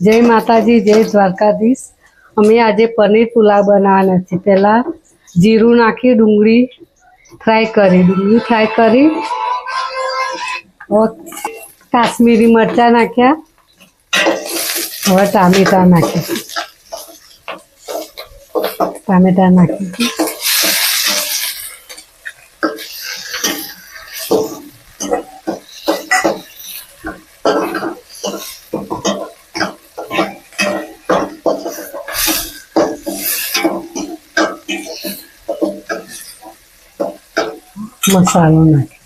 જય માતાજી, જય દ્વારકાધીશ. અમે આજે પનીર પુલાવ બનાવવાના છે પહેલાં જીરું નાખી, ડુંગળી ફ્રાય કરી. ડુંગળી ફ્રાય કરી. કાશ્મીરી મરચાં નાખ્યા. હવે ટામેટા નાખ્યા. ટામેટા નાખી. મસાલો નાખી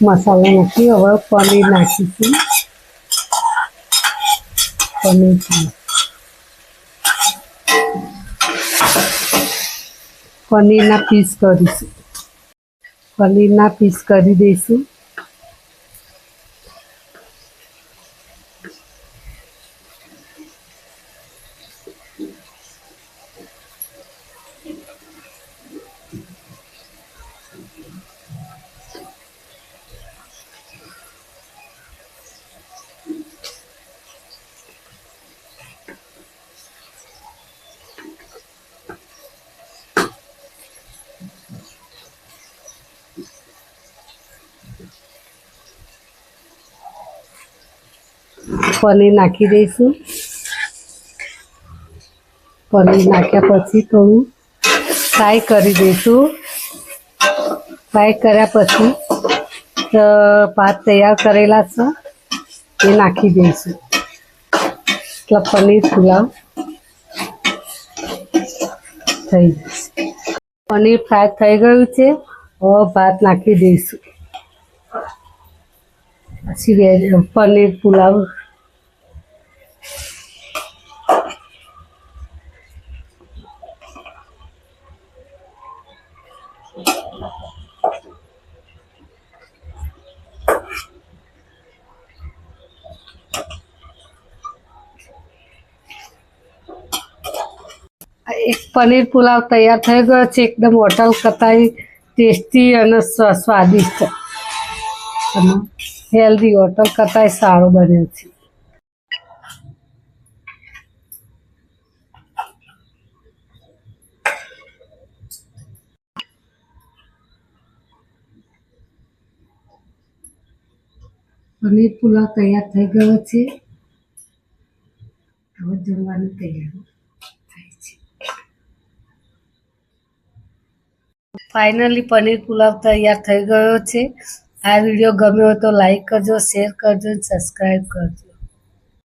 મસાલો નાખી હવે પનીર નાખીશું. પનીર પનીરના પીસ કરીશું. પનીરના પીસ કરી દઈશું. પનીર નાખી દઈશું. પનીર નાખ્યા પછી થોડું ફ્રાય કરી દઈશું. ફ્રાય કર્યા પછી ભાત તૈયાર કરેલા છે, એ નાખી દઈશું. એટલે પનીર પુલાવ થઈ પનીર ફ્રાય થઈ ગયું છે, હવે ભાત નાખી દઈશું. પછી પનીર પુલાવ એક પનીર પુલાવ તૈયાર થઈ ગયો છે. એકદમ હોટલ કરતાં ટેસ્ટી અને સ્વાદિષ્ટ. અને હેલ્ધી હોટલ કરતાં સારો બન્યો છે. પનીર પુલાવ તૈયાર થઈ ગયો છે. હવે જમવાની તૈયારી થાય છે ફાઇનલી પનીર પુલાવ તૈયાર થઈ ગયો છે. આ વીડિયો ગમ્યો તો લાઈક કરજો શેર કરજો સબસ્ક્રાઈબ કરજો.